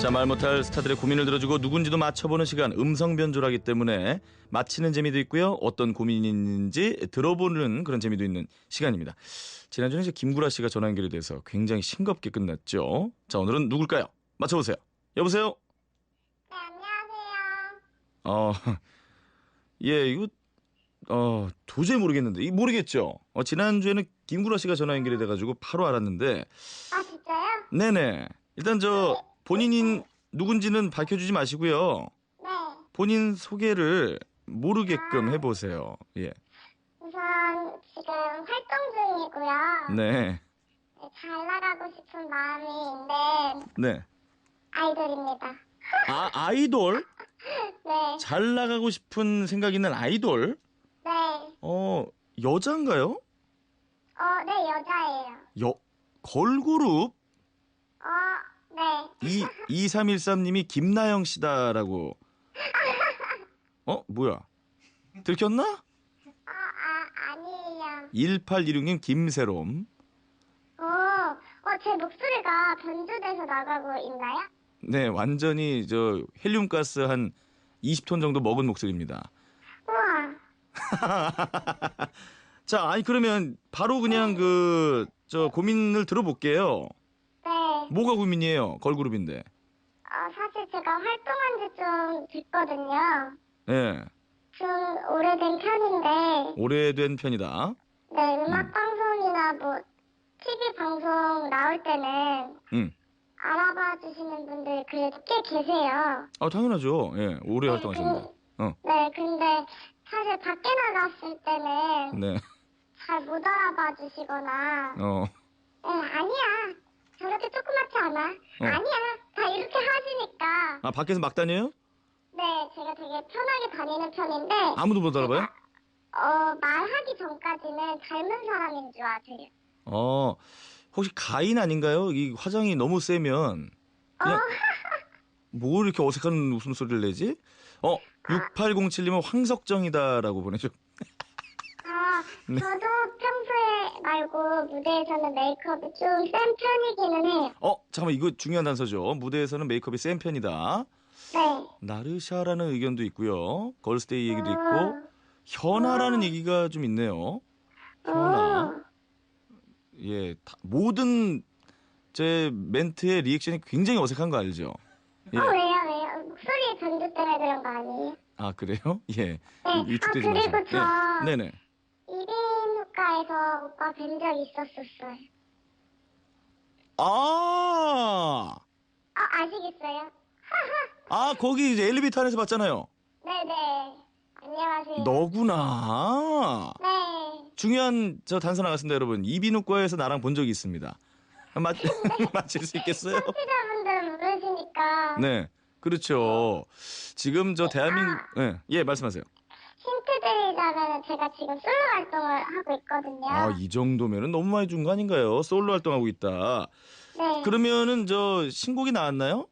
자, 말 못할 스타들의 고민을 들어주고 누군지도 맞춰보는 시간 음성 변조라기 때문에 맞히는 재미도 있고요. 어떤 고민이 있는지 들어보는 그런 재미도 있는 시간입니다. 지난주에 이제 김구라 씨가 전화 연결이 돼서 굉장히 싱겁게 끝났죠. 자, 오늘은 누굴까요? 맞춰보세요. 여보세요? 네, 안녕하세요. 어, 예, 이거, 어, 도저히 모르겠는데. 이 모르겠죠? 어, 지난주에는 김구라 씨가 전화 연결이 돼가지고 바로 알았는데, 아, 진짜요? 네네. 일단 저, 본인인 누군지는 밝혀주지 마시고요. 네. 본인 소개를 모르게끔 해보세요. 예. 우선 지금 활동 중이고요. 네. 네, 잘 나가고 싶은 마음이 있는 네. 아이돌입니다. 아, 아이돌? 네. 잘 나가고 싶은 생각 있는 아이돌? 네. 어, 여잔가요? 어, 네, 여자예요. 여, 걸그룹? 어, 네. 이, 2313님이 김나영 씨다라고. 어, 뭐야? 들켰나? 어, 아, 아니에요. 1816님 김세롬. 어, 어, 제 목소리가 변조돼서 나가고 있나요? 네, 완전히 저 헬륨 가스 한 20톤 정도 먹은 목소리입니다. 우와. 자, 아니 그러면 바로 그냥 그 저 고민을 들어볼게요. 네. 뭐가 고민이에요? 걸그룹인데. 어, 사실 제가 활동한 지 좀 됐거든요. 예. 좀 오래된 편인데, 오래된 편이다. 네, 음악 음. 방송이나 뭐 TV 방송 나올 때는 음. 알아봐 주시는 분들 그래도 꽤 계세요. 아, 당연하죠. 예. 오래 활동하셨는데. 어. 네, 근데 사실 밖에 나갔을 때는 네. 잘 못 알아봐 주시거나, 어. 네, 아니야. 저렇게 조그맣지 않아. 어. 아니야. 다 이렇게 하시니까. 아, 밖에서 막 다녀요? 네, 제가 되게 편하게 다니는 편인데, 아무도 못 알아봐요? 어, 말하기 전까지는 젊은 사람인 줄 아세요. 어. 혹시 가인 아닌가요? 이 화장이 너무 세면 그냥 뭐 이렇게 어색한 웃음소리를 내지? 어, 6807님은 황석정이다라고 보내줘. 아, 네. 저도 말고 무대에서는 메이크업이 좀 센 편이기는 해요. 어, 잠깐만 이거 중요한 단서죠. 무대에서는 메이크업이 센 편이다. 네. 나르샤라는 의견도 있고요. 걸스데이 얘기도 있고 어, 현아라는 얘기가 좀 있네요. 현아. 어, 예, 다- 모든 제 멘트의 리액션이 굉장히 어색한 거 알죠? 예. 어, 왜요, 왜요? 목소리 변조 때문에 그런 거 아니에요? 아 그래요? 예. 네. 위축되지 아, 그리고 마세요. 저- 네. 네네. 이비인후과에서 오빠 뵌 적 있었었어요. 아, 아, 아시겠어요? 아 거기 이제 엘리베이터 안에서 봤잖아요. 네네. 안녕하세요. 너구나. 네. 중요한 저 단서 나갔습니다, 여러분. 이비인후과에서 나랑 본 적이 있습니다. 맞 맞힐 수 있겠어요? 청취자분들은 모르시니까 네, 그렇죠. 지금 저 대한민국, 예, 예, 말씀하세요. 드리자면 제가 지금 솔로 활동을 하고 있거든요. 아, 이 정도면은 너무 많이 준 거 아닌가요? 솔로 활동하고 있다. 네. 그러면은 저 신곡이 나왔나요?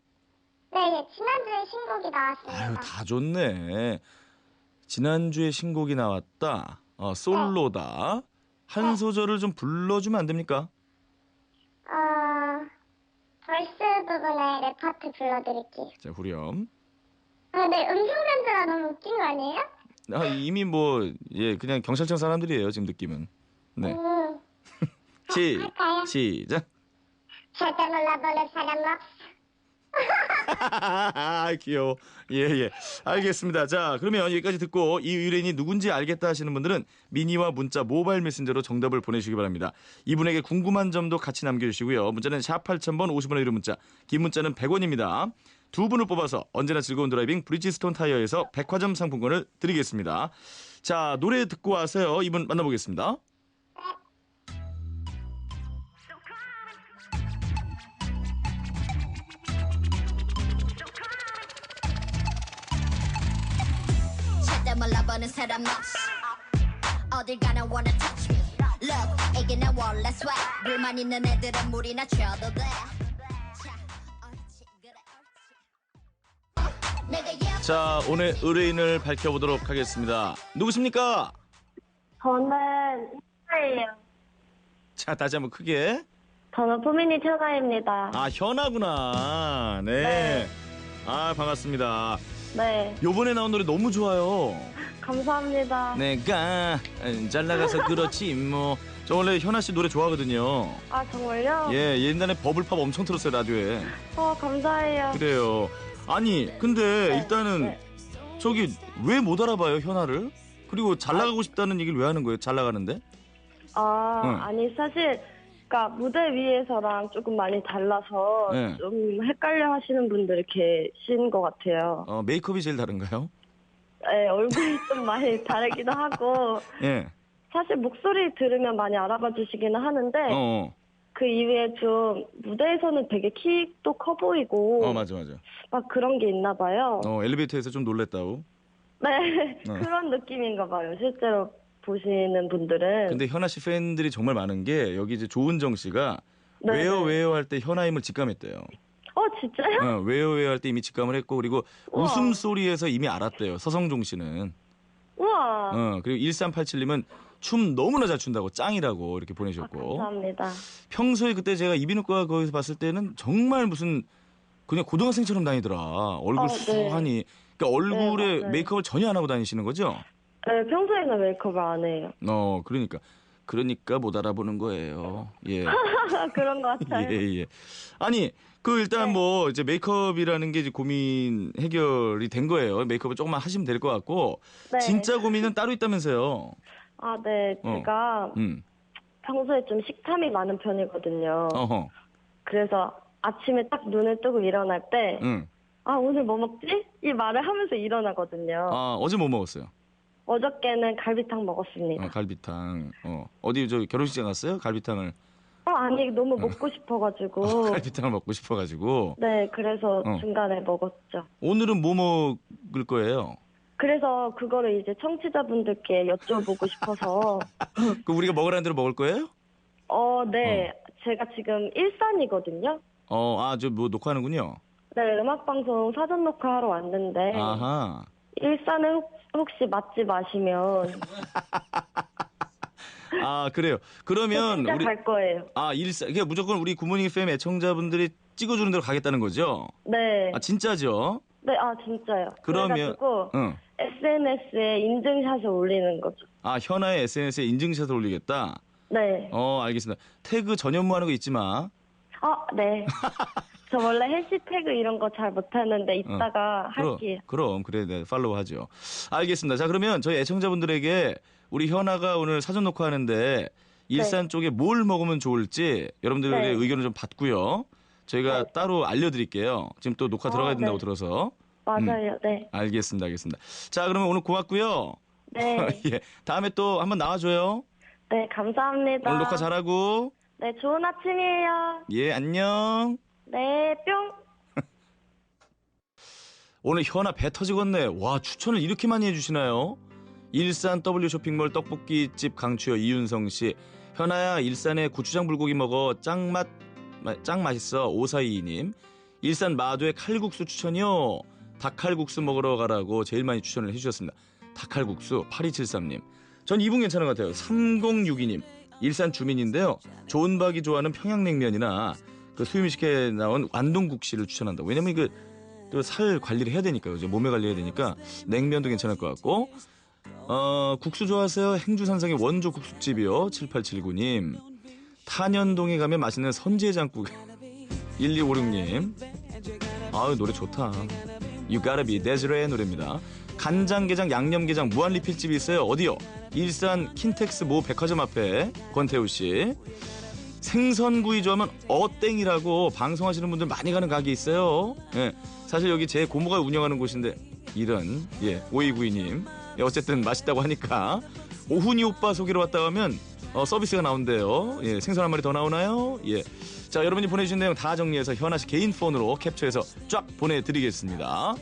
네, 예, 지난주에 신곡이 나왔습니다. 아유, 다 좋네. 지난주에 신곡이 나왔다. 어, 솔로다. 한 네. 소절을 좀 불러주면 안 됩니까? 어, 벌스 부분에 랩 파트 불러드릴게요. 자, 후렴. 아, 근데 음성 변조가 너무 웃긴 거 아니에요? 아, 이미 뭐, 예, 그냥 경찰청 사람들이에요, 지금 느낌은. 네. 음, 시, 할까요? 시작. 절대 몰라보는 사람 없어. 아, 귀여워. 예, 예. 알겠습니다. 자, 그러면 여기까지 듣고 이 의뢰인이 누군지 알겠다 하시는 분들은 미니와 문자, 모바일 메신저로 정답을 보내주시기 바랍니다. 이분에게 궁금한 점도 같이 남겨주시고요. 문자는 샵 8000번 50원의 유료 문자, 긴 문자는 100원입니다. 두 분을 뽑아서 언제나 즐거운 드라이빙 브리지스톤 타이어에서 백화점 상품권을 드리겠습니다. 자, 노래 듣고 와서요. 이분 만나보겠습니다. 절대 몰라보는 사람 없어 어딜 가나 wanna touch me Look 이게 내 원래 swag 불만 있는 애들은 물이나 쳐도 돼 자, 오늘 의뢰인을 밝혀보도록 하겠습니다. 누구십니까? 저는 현아예요. 자, 다시 한번 크게. 저는 포미니 처가입니다. 아, 현아구나. 네. 네. 아 반갑습니다. 네, 요번에 나온 노래 너무 좋아요. 감사합니다. 내가 잘 나가서 그렇지 뭐. 저 원래 현아 씨 노래 좋아하거든요. 아, 정말요? 예, 옛날에 버블팝 엄청 틀었어요 라디오에. 어, 감사해요. 그래요. 아니, 근데 네, 일단은 네. 저기 왜 못 알아봐요 현아를? 그리고 잘 나가고 싶다는 얘기를 왜 하는 거예요? 잘 나가는데? 아, 응. 아니, 사실, 그니까, 무대 위에서랑 조금 많이 달라서 네. 좀 헷갈려 하시는 분들이 계신 것 같아요. 어, 메이크업이 제일 다른가요? 네, 얼굴이 좀 많이 다르기도 하고, 예. 사실 목소리 들으면 많이 알아봐 주시기는 하는데, 어, 그 이후에 좀 무대에서는 되게 키도 커 보이고, 어, 어 맞아 맞아. 막 그런 게 있나 봐요. 어 엘리베이터에서 좀 놀랬다고. 네, 어. 그런 느낌인가 봐요. 실제로 보시는 분들은. 근데 현아 씨 팬들이 정말 많은 게 여기 이제 조은정 씨가 네, 왜요 네. 왜요 할 때 현아임을 직감했대요. 어, 진짜요? 어, 왜요 왜요 할 때 이미 직감을 했고 그리고 우와. 웃음 소리에서 이미 알았대요. 서성종 씨는. 우와. 어 그리고 1387님은 춤 너무나 잘 춘다고 짱이라고 이렇게 아, 보내셨고 감사합니다. 평소에 그때 제가 이비인후과 거기서 봤을 때는 정말 무슨 그냥 고등학생처럼 다니더라. 얼굴 어, 네. 수하니. 그러니까 얼굴에 네. 메이크업을 전혀 안 하고 다니시는 거죠? 네, 평소에는 메이크업을 안 해요. 어, 그러니까. 그러니까 못 알아보는 거예요. 예. 그런 것 같아요. 예, 예. 아니, 그 일단 네. 뭐 이제 메이크업이라는 게 이제 고민 해결이 된 거예요. 메이크업을 조금만 하시면 될 것 같고. 네. 진짜 고민은 따로 있다면서요. 아, 네. 어. 제가 음. 평소에 좀 식탐이 많은 편이거든요. 어허. 그래서 아침에 딱 눈을 뜨고 일어날 때, 응. 아, 오늘 뭐 먹지? 이 말을 하면서 일어나거든요. 아, 어제 뭐 먹었어요? 어저께는 갈비탕 먹었습니다. 어, 갈비탕. 어. 어디 저 결혼식장 갔어요? 갈비탕을. 어, 아니, 너무 먹고 싶어가지고. 갈비탕을 먹고 싶어 가지고. 네, 그래서 어. 중간에 먹었죠. 오늘은 뭐 먹을 거예요? 그래서 그거를 이제 청취자분들께 여쭤보고 싶어서. 그 우리가 먹으라는 대로 먹을 거예요? 어, 네. 제가 지금 일산이거든요. 어, 아, 저 뭐 녹화하는군요. 네, 음악방송 사전 녹화하러 왔는데. 아하. 일산에 혹- 혹시 맛집 아시면. 아, 그래요. 저 그러면 진짜 우리 갈 거예요. 아, 일사 그게 무조건 우리 굿모닝 FM 애청자분들이 찍어 주는 대로 가겠다는 거죠? 네. 아, 진짜죠? 네, 아, 진짜요. 그러면- 그래가지고 응. SNS에 인증샷을 올리는 거죠. 아, 현아의 SNS에 인증샷을 올리겠다. 네. 어, 알겠습니다. 태그 전현무하는 거 잊지 마. 어, 네. 저 원래 해시태그 이런 거 잘 못하는데 이따가 어. 그럼, 할게요. 그럼 그래 네, 팔로우 하죠. 알겠습니다. 자, 그러면 저희 애청자분들에게 우리 현아가 오늘 사전 녹화하는데 일산 쪽에 뭘 먹으면 좋을지 여러분들의 네. 의견을 좀 받고요. 저희가 네. 따로 알려드릴게요. 지금 또 녹화 아, 들어가야 된다고 네. 들어서. 맞아요. 네. 알겠습니다. 알겠습니다. 자, 그러면 오늘 고맙고요. 네. 예. 다음에 또 한번 나와줘요. 네, 감사합니다. 오늘 녹화 잘하고. 네, 좋은 아침이에요. 예, 안녕. 네, 뿅. 오늘 현아 배 터지겠네. 와, 추천을 이렇게 많이 해주시나요? 일산 W 쇼핑몰 떡볶이집 강추여 이윤성 씨. 현아야, 일산에 고추장 불고기 먹어. 짱맛, 마- 짱 맛있어. 5422님. 일산 마도의 칼국수 추천이요. 닭칼국수 먹으러 가라고 제일 많이 추천을 해주셨습니다. 닭칼국수 8273님. 전 이분 괜찮은 것 같아요. 3062님. 일산 주민인데요. 좋은 박이 좋아하는 평양냉면이나 그 수유미식회 나온 완동국시를 추천한다. 왜냐면 그또살 관리를 해야 되니까요. 이제 몸매 관리해야 되니까 냉면도 괜찮을 것 같고. 어, 국수 좋아하세요? 행주산성의 원조 국수집이요. 7879님. 탄현동에 가면 맛있는 선지해장국 1256님. 아유 노래 좋다. You Gotta Be 데즈레의 노래입니다. 간장게장 양념게장 무한리필집이 있어요. 어디요? 일산 킨텍스 모 백화점 앞에 권태우 씨. 생선구이 좋아하면 어땡이라고 방송하시는 분들 많이 가는 가게 있어요. 예. 사실 여기 제 고모가 운영하는 곳인데 이런 예 오이구이님 예, 어쨌든 맛있다고 하니까 오훈이 오빠 소개로 왔다 가면 어, 서비스가 나온대요. 예, 생선 한 마리 더 나오나요? 예. 자 여러분이 보내주신 내용 다 정리해서 현아 씨 개인 폰으로 캡처해서 쫙 보내드리겠습니다.